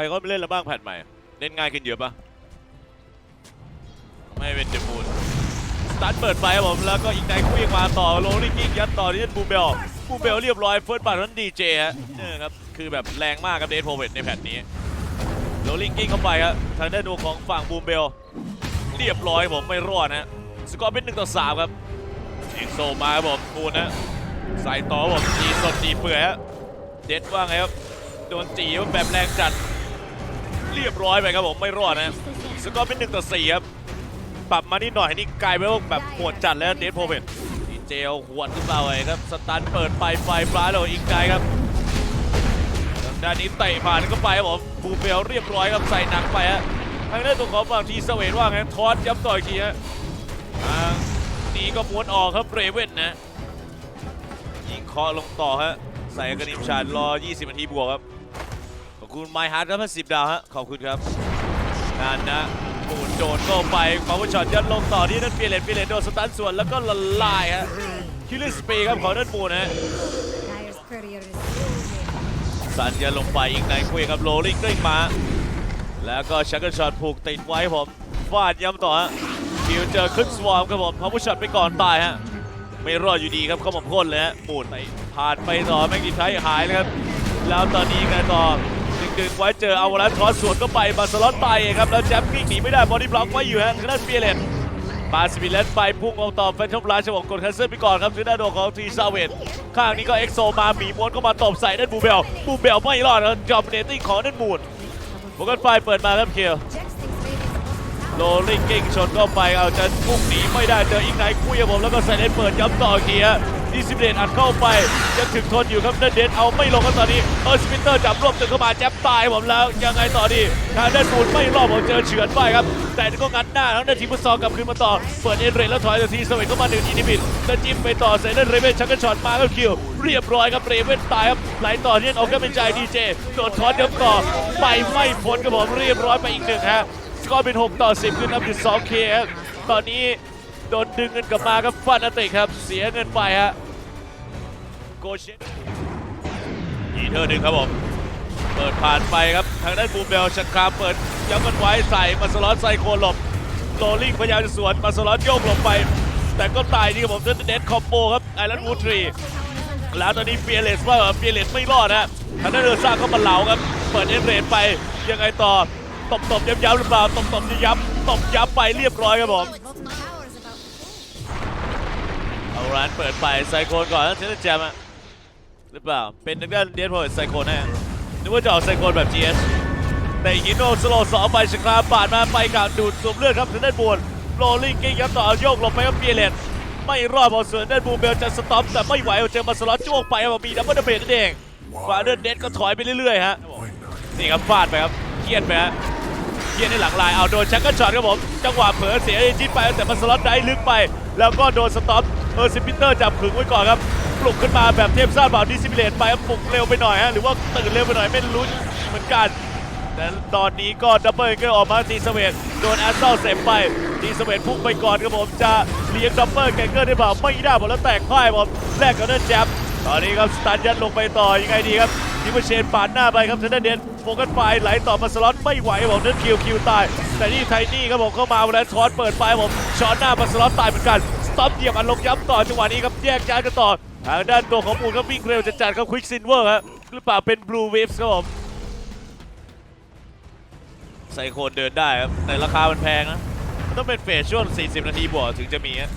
รก็ไม่เล่นแล้วบ้างแผ่นใหม่ เล่นง่ายขึ้นเยอะปะไม่เป็นเดอะมูนสตาร์ทเปิดไปครับผมแล้วก็อีกไนท์คุยมาต่อโรลลิ่งกิ้งยัดต่อที่บูเบลบูเบลเรียบร้อยเฟิร์สบัตนั้นดีเจฮะเนี่ยครับคือแบบแรงมากครับเดทโพเวตในแผ่นนี้โรลลิ่งกิ้งเข้าไปครับทางด้านดูของฝั่งบูเบลเรียบร้อยผมไม่รอดนะสกอร์เป็นหนึ่งต่อสามครับเอ็กโซมาครับผมมูนนะใส่ต่อครับผมจีสดจีเปื่อยฮะเด็ดว่าไงครับโดนจีแบบแรงจัด เรียบร้อยไปครับผมไม่รอดนะสกอร์เป็นหนึ่งต่อสี่ครับปรับมานิดหน่อยนี่กลายเป็นว่าแบบโหดจัดแล้วเดทโพเวนดีเจลหวดขึ้นมาเลยครับสตันเปิดไปไฟปลาแล้วอีกไกลครับทางด้านนี้เตะผ่านเข้าไปครับผมบูเบลเรียบร้อยครับใส่หนักไปฮะทางด้านตัวของฝั่งทีสเวนว่าไงทอสย้ำต่ออีกทีฮะทางนี้ก็ม้วนออกครับเรเว่นนะยิงเคาะลงต่อฮะใส่กระนิมชาดรอ 20นาทีบวกครับข อบคุณไมฮาร์ดครับสิบดาวฮะ ขอบคุณครับนานนะปูนโดนเข้าไปขอว่าช็อตยัดลงต่อที่นั่นเปลี่ยนเลนเปลี่ยนเลนโดนสตันส่วนแล้วก็ละลายฮะคิลลิสปย์ครับของนั่นปูนฮะสันยันลงไปอีกในคุยกับโรลิงกลิ้งมา แล้วก็ชักเกิลช็อตผูกติดไว้ผมฟาดย้ำต่อฮะคิวเจอขึ้นสวอมครับผมพอผู้ช็อตไปก่อนตายฮะไม่รอดอยู่ดีครับเข้ามาพ่นเลยฮะปูนไปผ่านไปต่อแม็กดีไทยหายเลยครับแล้วตอนนี้กันต่อ ดึงไว้เจอเอาวลันทอสสวนก็ไปมาสล็อตตายเองครับแล้วแจ็ควิ่งหนีไม่ได้บอดี้บล็อกไว้อยู่ฮะทางด้านเปียเลนปาสปิเลนไปพุ่งเอาต่อแฟนทอมลาชบอกกดแคนเซิลไปก่อนครับทางด้านโดของทีซาเวตข้างนี้ก็เอ็กโซมาหมีม้วนก็มาตบใส่ด้านบูเบลบูเบลไม่รอดครับจอมเนติ้ของด้านมูนโฟกัสไฟเปิดมาครับเคียวโรลลิงกิ้งชนเข้าไปเอาจะพุ่งหนีไม่ได้เจออีกไหนคุยกับผมแล้วก็ใส่เลนเปิดย้ำต่ออีกทีฮะ ดีซิเดนอัดเข้าไปยังถึงทนอยู่ครับเดนเดนเอาไม่ลงครับตอนนี้เออสปินเตอร์จับรวบตึงเข้ามาแจ๊บตายผมแล้ว ยังไงต่อดีทางด้านบูนไม่รอดผมเจอเฉือนไปครับ แต่ก็งัดหน้าแล้วนาทีฟุตซอกลับคืนมาต่อเปิดเอ็นเรนแล้วถอยนาทีสวิตเข้ามาหนึ่งอินิบิทแล้วจิ้มไปต่อใส่ด้านเรเวนชักกระช็อตมาครับคิว เรียบร้อยครับเรเวนตายครับไหลต่อที่เอาแค่เป็นใจดีเจโดนทอนย้ำต่อไปไม่พ้นครับผมเรียบร้อยไปอีกหนึ่งฮะสกอร์เป็น 6 ต่อ 10 ขึ้นนำอยู่ 2K ครับตอนนี้โดนดึงเงินกลับมาครับฟันอติครับ เสียเงินไปฮะ โกเชนยีเธอหนึ่งครับผม เปิดผ่านไปครับ ทางด้านบูมเบลชักคาเปิดย้ำกันไว้ใส่มาสลอตไซโคหลบโรลลิงพยายามจะสวนมาสลอตโยกหลบไป แต่ก็ตายนี่ครับผมเดนเดนคอมโบครับไอรันวูทรีแล้วตอนนี้เปียเลสว่าเปียเลสไม่รอดนะทางด้านเรือซ่าเข้ามาเหลาครับ เปิดเอ็นเรดไปยังไงต่อตบตบย้ำย้ำหรือเปล่าตบตบย้ำตบย้ำไปเรียบร้อยครับผมเอาร้านเปิดไปไซโคนก่อนนะเทนแจมอะ หรือเปล่า เป็นทางด้านเดนโพลไซโคนแน่นึกว่าจะออกไซโคนแบบ GS แต่ฮิโนสโลสองไปชคราปาดมาไปกับดูดสูบเลือดครับทางด้านบนโรลลิงกิ้งครับต่อโยกลบไปครับเปียเลสไม่รอดพอส่วนด้านบูเบลจะสต็อปแต่ไม่ไหวเจอมาสล็อตจ้วงไปครับมีดับเบิลเดเบทนั่นเองฟาเดอร์เดนก็ถอยไปเรื่อยๆฮะนี่ครับฟาดไปครับเครียดไปฮะเครียดในหลังลายเอาโดนชักกระช็อตครับผมจังหวะเผลอเสียจิตไปแต่มาสล็อตได้ลึกไป แล้วก็โดนสต็อปเออซิปิเตอร์จับขึงไว้ก่อนครับ ลุกขึ้นมาแบบเทพซ่าบ่าวดิซิมิเลตไปปลุกเร็วไปหน่อยฮะหรือว่าตื่นเร็วไปหน่อยไม่รู้เหมือนกันแต่ตอนนี้ก็ดับเบิลเก็ออกมาทีสเวตโดนแอสเซลเสร็จไปทีสเวตพุ่งไปก่อนครับผมจะเลี้ยงดับเบิลแกงเกอร์ได้เปล่าไม่ได้ผมแล้วแตกพ่ายผมแลกกับเดินแจมตอนนี้ครับสตันยันลงไปต่อยังไงดีครับดิมเชนปาดหน้าไปครับเทนเดนเดนโฟกัสไฟไหลต่อมาสล็อตไม่ไหวผมเดินคิวคิวตาย แต่นี่ไทนี่ครับผมเข้ามาแล้วทอนเปิดไปผมช็อตหน้ามาสล็อตตายเหมือนกันสต็อปเหยียบอันลงย้ำต่อจังหวะนี้ครับแยกย้ายกันต่อ ทางด้านตัวของมูลก็วิ่งเร็วจะจัดครับควิกซินเวอร์ครับหรือเปล่าเป็นบลูเวฟส์ครับผมไซโคนเดินได้ครับแต่ราคามันแพงนะต้องเป็นเฟสช่วง 40 นาทีบวกถึงจะมีฮะ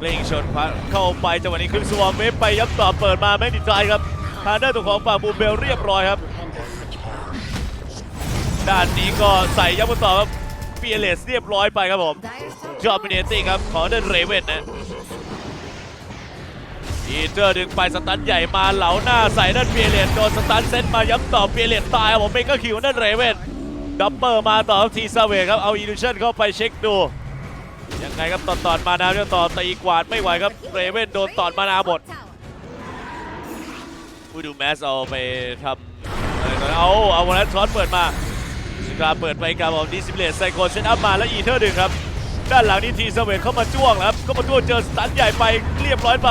เล่งชนพัดเข้าไปจังหวะนี้ขึ้นสวอมเวฟไปยับต่อเปิดมาแม่งดิจายครับทางด้านตัวของฝั่งบูเบลเรียบร้อยครับ ด้านนี้ก็ใส่ยับต่อครับเปียเลสเรียบร้อยไปครับผมจอมิเนติ้ครับขอเดินเรเวนนะ อีเตอร์ดึงไปสตันใหญ่มาเหลาหน้าใส่ด้านเปียเลนโดนสตันเซตมาย้ำต่อเปียเลนตายผมเมก็คิวด้านเรเวนดับเบิลมาต่อทีซาเวครับเอาอีลูชันเข้าไปเช็คดูยังไงครับตอดตอดมานาเรื่องต่อตีกวาดไม่ไหวครับเรเวนโดนตอดมานาหมดผู้ดูแมสเอาไปทำเอาเอาวันนั้นช็อตเปิดมาสุดาเปิดไปกับผมดิซิเบลตไซโคนเซตอัพมาแล้วอีเทอร์ดึงครับด้านหลังนี่ทีเสเวตเข้ามาจ้วงครับเข้ามาจ้วงเจอสตันใหญ่ไปเรียบร้อยไป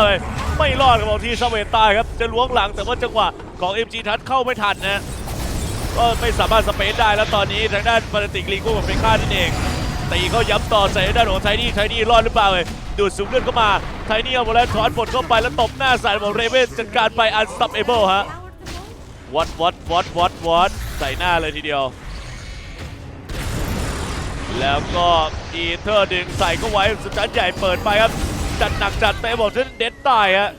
ไม่รอดครับผมทีสเวตตายครับ จะล้วงหลังแต่ว่าจังหวะของ MG ทัดเข้าไม่ทันนะก็ไม่สามารถสเปซได้แล้วตอนนี้ทางด้านฟานาติกลีกู้กับเฟรค่านั่นเองตีเขาย้ำต่อใส่ด้านของไทนี่ไทนี่รอดหรือเปล่าเอ่ยดูดสูงเลือดเข้ามาไทนี่เอาหมดแล้วถอนบทเข้าไปแล้วตบหน้าใส่ของเรเวนจัดการไปอันสตับเอเบิลฮะวัดวัดวัดวัดวัดใส่หน้าเลยทีเดียว แล้วก็อีเทอร์ดึงใส่ก็ไว้สจันใหญ่เปิดไปครับ จัดหนักจัดเต็มบอกจนเด็ดตายฮะ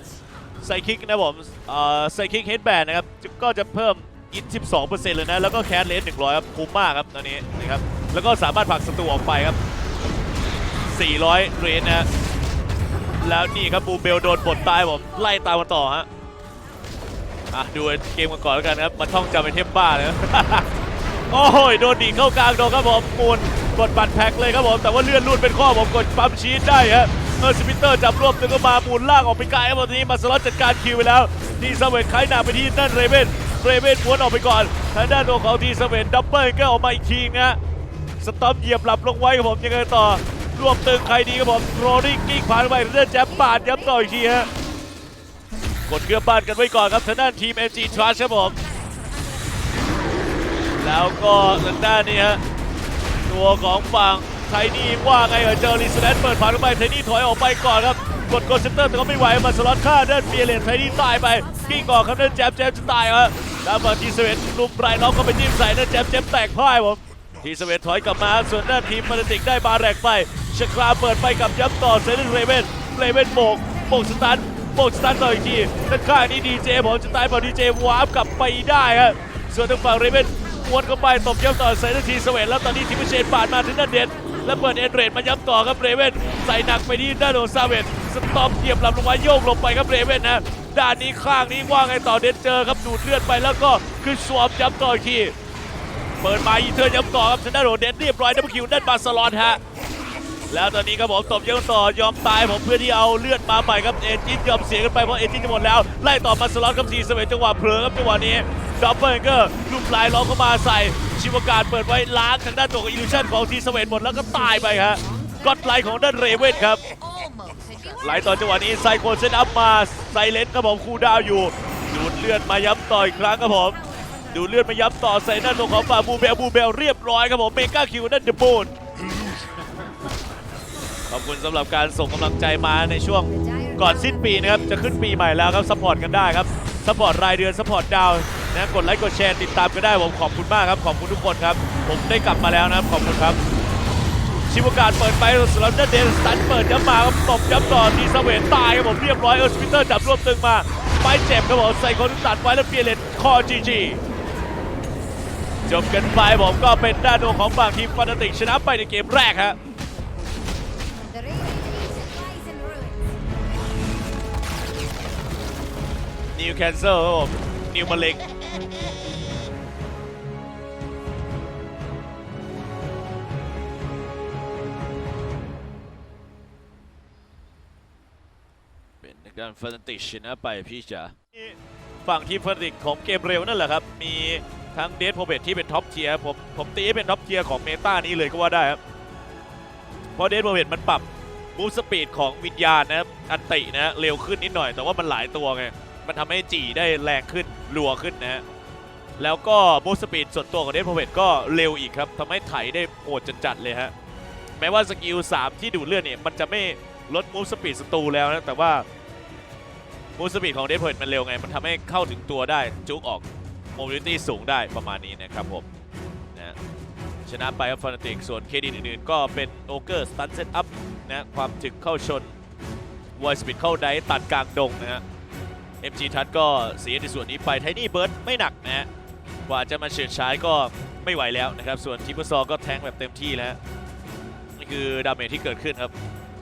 ใส่คิกนะผมเอ่อใส่คิกเฮดแบนนะครับก็จะเพิ่มอิน12%เลยนะ แล้วก็แคสเลส100 ครับ คุ้มมากครับตอนนี้นะครับ แล้วก็สามารถผลักศัตรูออกไปครับ 400 เรนนะ แล้วนี่ครับบูเบลโดนบดตายผม ไล่ตามมาต่อฮะ อะ ดูเกมกันก่อนแล้วกันครับ มาท่องจำเป็นเทพบ้าเลยโอ้โหโดนดีเข้ากลางโดนครับผมมูลกดบัตรแพ็กเลยครับผม แต่ว่าเลื่อนรูดเป็นข้อผมกดปั๊มชีสได้ฮะ เออสปิเตอร์จับรวบตึงก็มามูนลลากออกไปไกลครับผมทีนี้มาสล็อตจัดการคิวไปแล้ว ทีสเวตไขหนาไปที่นั่นเรเวนเรเวนม้วนออกไปก่อนทางด้านตัวของทีสเวตดับเบิลก็ออกมาอีกทีนะฮะสตอมเหยียบหลับลงไว้ครับผมยังไงต่อรวบตึงใครดีครับผมโรลิ่งกิ้งผ่านไปเรื่อยแจ๊บปาดย้ำต่ออีกทีฮะกดเครื่องบ้านกันไว้ก่อนครับทางด้านทีม MG Trust ครับผมแล้วก็ทางด้านนี้ฮะตัวของฝั่ง ไทนี่ว่าไงเออเจอรีสแลนเปิดผ่านเข้าไปไทนี่ถอยออกไปก่อนครับกดกดเซนเตอร์แต่ก็ไม่ไหวมาสล็อตฆ่าด้านเบียเลนไทนี่ตายไปกิ้งก่อนครับด้านแจ๊บแจ๊บจะตายครับแล้วฝั่งทีเสเวนลุมไรล็อกก็ไปจิ้มใส่ด้านแจ๊บแจ๊บแตกพ่ายผมทีเสเวนถอยกลับมาส่วนด้านทีมมาติกได้บาแรกไปชคราเปิดไปกับย้ำต่อเซนเรเวนเรเวนโบกโบกสตันโบกสตันต่ออีกทีด้านข้างนี้ดีเจผมจะตายบอลดีเจวาร์ปกลับไปได้ครับส่วนทางฝั่งเรเวน วนเข้าไปตบย้ำต่อใส่ด้าทีเสวนแล้วตอนนี้ทีมเชนปาดมาถึงด้านเด็ดแล้วเปิดเอ็นเรดมาย้ำต่อครับเรเวนใส่หนักไปที่ด้านของซาเวตสตอมเหยียบลับลงมาโยกลงไปครับเรเวนนะด้านนี้ข้างนี้ว่าไงต่อเด็ดเจอครับดูดเลือดไปแล้วก็คือสวมย้ำต่อทีเปิดมาอีเทอร์ย้ำต่อครับชนะโดเด็ดเรียบร้อยดับคิวด้านบาร์เซโลนฮะแล้วตอนนี้ครับผมตบย้ำต่อยอมตายผมเพื่อที่เอาเลือดมาใหม่ครับเอจินยอมเสียกันไปเพราะเอจินจะหมดแล้วไล่ต่อบาร์เซโลนครับทีสเวนจังหวะเผลอครับจังหวะนี้ ดับเบิลเกอร์ลูกปลายล้อมเข้ามาใส่ ชิวการเปิดไว้ล้างทางด้านตัวของอิลูชันของทีสเวนหมดแล้วก็ตายไปฮะก็อดไลท์ของด้านเรเวนครับไหลต่อจังหวะนี้ไซโคนเซตอัพมาไซเลนครับผมคูดาวอยู่ดูดเลือดมาย้ำต่ออีกครั้งครับผมดูดเลือดมาย้ำต่อใส่หน้าตัวของฝ่าบูเบลบูเบลเรียบร้อยครับผมเมกาคิวนั่นเดอะบูนขอบคุณสำหรับการส่งกำลังใจมาในช่วงก่อนสิ้นปีนะครับ จะขึ้นปีใหม่แล้วครับสปอร์ตกันได้ครับสปอร์ตรายเดือนสปอร์ตดาว นะกดไลค์กดแชร์ติดตามกันได้ผมขอบคุณมากครับ ขอบคุณทุกคนครับ ผมได้กลับมาแล้วนะครับขอบคุณครับ ชิวการเปิดไปสลับเดนสตันเปิดย้ำมาครับตบย้ำต่อทีเสเวนตายครับผมเรียบร้อยเออร์สปิเตอร์จับรวบตึงมาไม่เจ็บครับผมใส่คนตัดไว้แล้วเปลี่ยนเลนคอจีจีจบกันไปผมก็เป็นด้านโนของฝั่งทีมฟานาติกชนะไปในเกมแรกฮะ The Radiant Legion lies in ruins. นิวแคนเซิลครับผมนิวมาเล็ก เป็นทางด้านฟานติชนะไปพี่จ๋าฝั่งทีมฟานติกของเกมเร็วนั่นแหละครับ มีทั้งเดทโพเบตที่เป็นท็อปเทียร์ผมผมตีให้เป็นท็อปเทียร์ของเมตานี้เลยก็ว่าได้ครับ เพราะเดทโพเบตมันปรับมูฟสปีดของวิญญาณนะครับอันตินะเร็วขึ้นนิดหน่อยแต่ว่ามันหลายตัวไง มันทำให้จีได้แรงขึ้น รัวขึ้นนะฮะแล้วก็มูฟสปีดส่วนตัวของเดนพเวตก็เร็วอีกครับทำให้ไถได้โหดจัดๆเลยฮะแม้ว่าสกิล 3 ที่ดูเลือดเนี่ย มันจะไม่ลดมูฟสปีดศัตรูแล้วนะ แต่ว่ามูฟสปีดของเดนพเวตมันเร็วไง มันทำให้เข้าถึงตัวได้ จุกออกโมบิลิตี้สูงได้ประมาณนี้นะครับผมนะชนะไปครับฟานาติกส่วนเครดิตอื่นๆ ก็เป็นโอเกอร์สตันเซตอัพนะความถึกเข้าชนวอยสปีดเข้าได้ตัดกลางดงนะฮะ MG ทัดก็เสียในส่วนนี้ไปไทนี่เบิร์ดไม่หนักนะฮะกว่าจะมาเฉิดฉายก็ไม่ไหวแล้วนะครับ ส่วนทิปเปอร์ซอก็แทงแบบเต็มที่แล้ว นี่คือดาเมจที่เกิดขึ้นครับ